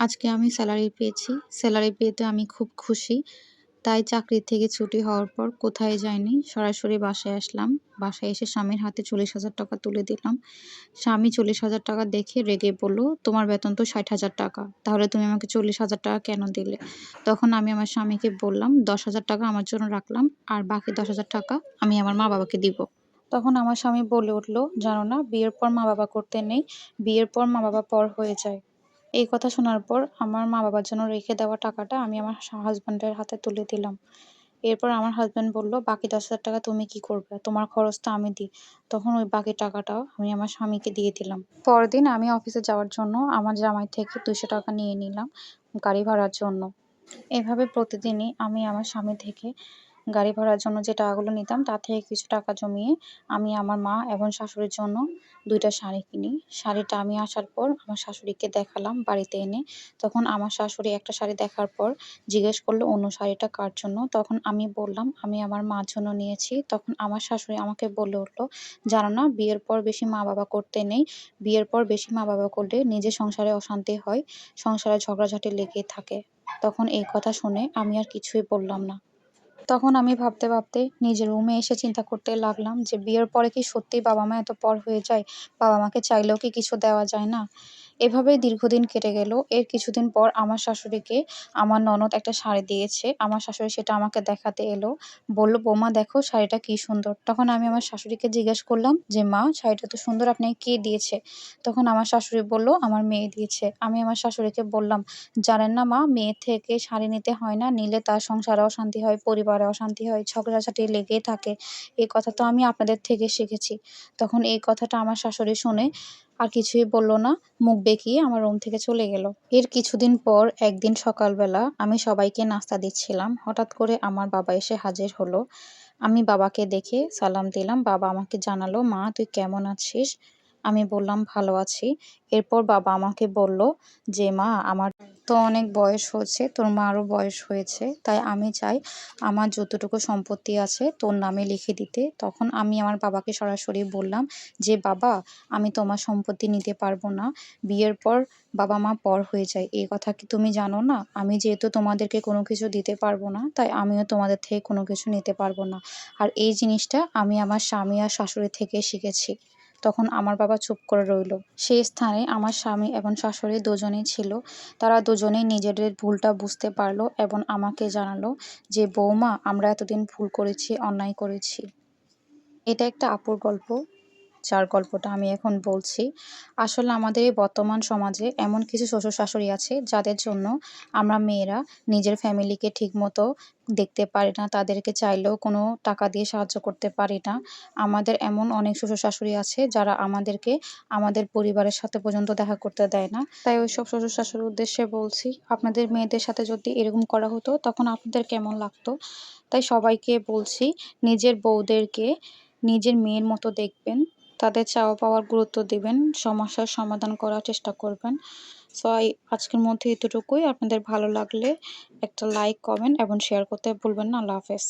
আজকে আমি স্যালারি পেয়েছি। স্যালারি পেতে আমি খুব খুশি। তাই চাকরি থেকে ছুটি হওয়ার পর কোথায় যাইনি, সরাসরি বাসায় আসলাম। বাসায় এসে স্বামীর হাতে চল্লিশ হাজার টাকা তুলে দিলাম। স্বামী চল্লিশ হাজার টাকা দেখে রেগে বলল, তোমার বেতন তো ষাট হাজার টাকা। তাহলে তুমি আমাকে চল্লিশ হাজার টাকা কেন দিলে? তখন আমি আমার স্বামীকে বললাম, দশ হাজার টাকা আমার জন্য রাখলাম, আর বাকি দশ হাজার টাকা আমি আমার মা বাবাকে দিব। তখন আমার স্বামী বলে উঠল, জানো না, বিয়ের পর মা বাবা করতে নেই। বিয়ের পর মা বাবা পর হয়ে যায়। এই কথা শোনার পর আমার মা বাবার জন্য রেখে দেওয়া টাকাটা আমি আমার হাজব্যান্ডের হাতে তুলে দিলাম। এরপর আমার হাজব্যান্ড বলল, বাকি দশ হাজার টাকা তুমি কি করবে? তোমার খরচ তো আমি দিই। তখন ওই বাকি টাকাটাও আমি আমার স্বামীকে দিয়ে দিলাম। পরের দিন আমি অফিসে যাওয়ার জন্য আমার জামাই থেকে দুশো টাকা নিয়ে নিলাম গাড়ি ভাড়ার জন্য। এভাবে প্রতিদিনই আমি আমার স্বামী থেকে গাড়ি ভাড়ার জন্য যে টাকাগুলো নিতাম তা থেকে কিছু টাকা জমিয়ে আমি আমার মা এবং শাশুড়ির জন্য দুইটা শাড়ি কিনি। শাড়িটা আমি আসার পর আমার শাশুড়িকে দেখালাম বাড়িতে এনে। তখন আমার শাশুড়ি একটা শাড়ি দেখার পর জিজ্ঞেস করল, অন্য শাড়িটা কার জন্য? তখন আমি বললাম, আমি আমার মার জন্য নিয়েছি। তখন আমার শাশুড়ি আমাকে বলে উঠল, জানো না, বিয়ের পর বেশি মা বাবা করতে নেই। বিয়ের পর বেশি মা বাবা করলে নিজের সংসারে অশান্তি হয়, সংসারে ঝগড়াঝাটি লেগেই থাকে। তখন এই কথা শুনে আমি আর কিছুই বললাম না। তখন আমি ভাবতে ভাবতে নিজের রুমে এসে চিন্তা করতে লাগলাম যে বিয়ের পরে কি সত্যিই বাবা মা এত পর হয়ে যায়? বাবা মাকে চাইলেও কি কিছু দেওয়া যায় না? এভাবেই দীর্ঘদিন কেটে গেল। এর কিছুদিন পর আমার শাশুড়িকে আমার ননদ একটা শাড়ি দিয়েছে। আমার শাশুড়ি সেটা আমাকে দেখাতে এলো। বলল, বৌমা, দেখো শাড়িটা কি সুন্দর। তখন আমি আমার শাশুড়িকে জিজ্ঞেস করলাম যে, মা, শাড়িটা তো সুন্দর আপনাকে কে দিয়েছে? তখন আমার শাশুড়ি বলল, আমার মেয়ে দিয়েছে। আমি আমার শাশুড়িকে বললাম, জানেন না মা, মেয়ে থেকে শাড়ি নিতে হয় না, নিলে তার সংসারে অশান্তি হয়, পরিবারে অশান্তি হয়, ঝগড়াঝাটি লেগেই থাকে। এই কথা তো আমি আপনাদের থেকে শিখেছি। তখন এই কথাটা আমার শাশুড়ি শুনে আর কিছুই বলল না। মুখ বেঁকিয়ে আমার রুম থেকে চলে গেল। এর কিছুদিন পর একদিন সকালবেলা আমি সবাইকে নাস্তা দিচ্ছিলাম। হঠাৎ করে আমার বাবা এসে হাজির হলো। আমি বাবাকে দেখে সালাম দিলাম। বাবা আমাকে জানালো, মা, তুই কেমন আছিস? আমি বললাম, ভালো আছি। এরপর বাবা আমাকে বলল যে, মা, আমার তো অনেক বয়স হচ্ছে তোর মারও বয়স হয়েছে, তাই আমি চাই আমার যতটুকু সম্পত্তি আছে তোর নামে লিখে দিতে। তখন আমি আমার বাবাকে সরাসরি বললাম যে, বাবা, আমি তোমার সম্পত্তি নিতে পারব না। বিয়ের পর বাবা মা পর হয়ে যায়। এই কথা কি তুমি জানো না? আমি যেহেতু তোমাদেরকে কোনো কিছু দিতে পারব না, তাই আমিও তোমাদের থেকে কোনো কিছু নিতে পারব না। আর এই জিনিসটা আমি আমার স্বামী আর শাশুড়ি থেকে শিখেছি। তখন আমার বাবা চুপ করে রইল। সেই স্থানে আমার স্বামী এবং শাশুড়ি দুজনেই ছিল। তারা দুজনেই নিজেদের ভুলটা বুঝতে পারল এবং আমাকে জানালো যে, বৌমা, আমরা এতদিন ভুল করেছি, অন্যায় করেছি। এটা একটা আপুর গল্প। যার গল্পটা আমি এখন বলছি। আসলে আমাদের বর্তমান সমাজে এমন কিছু শ্বশুর শাশুড়ি আছে যাদের জন্য আমরা মেয়েরা নিজের ফ্যামিলিকে ঠিকমতো দেখতে পারি না, তাদেরকে চাইলেও কোনো টাকা দিয়ে সাহায্য করতে পারি না। আমাদের এমন অনেক শ্বশুর শাশুড়ি আছে যারা আমাদেরকে আমাদের পরিবারের সাথে পর্যন্ত দেখা করতে দেয় না। তাই ওইসব শ্বশুর শাশুড়ির উদ্দেশ্যে বলছি, আপনাদের মেয়েদের সাথে যদি এরকম করা হতো তখন আপনাদের কেমন লাগতো? তাই সবাইকে বলছি, নিজের বউদেরকে নিজের মেয়ের মতো দেখবেন। তাদের চাওয়া পাওয়ার গুরুত্ব দিবেন, সমস্যার সমাধান করার চেষ্টা করবেন। সো আজকের মধ্যে এতটুকুই। আপনাদের ভালো লাগলে একটা লাইক কমেন্ট এবং শেয়ার করতে ভুলবেন না। আল্লাহ হাফেজ।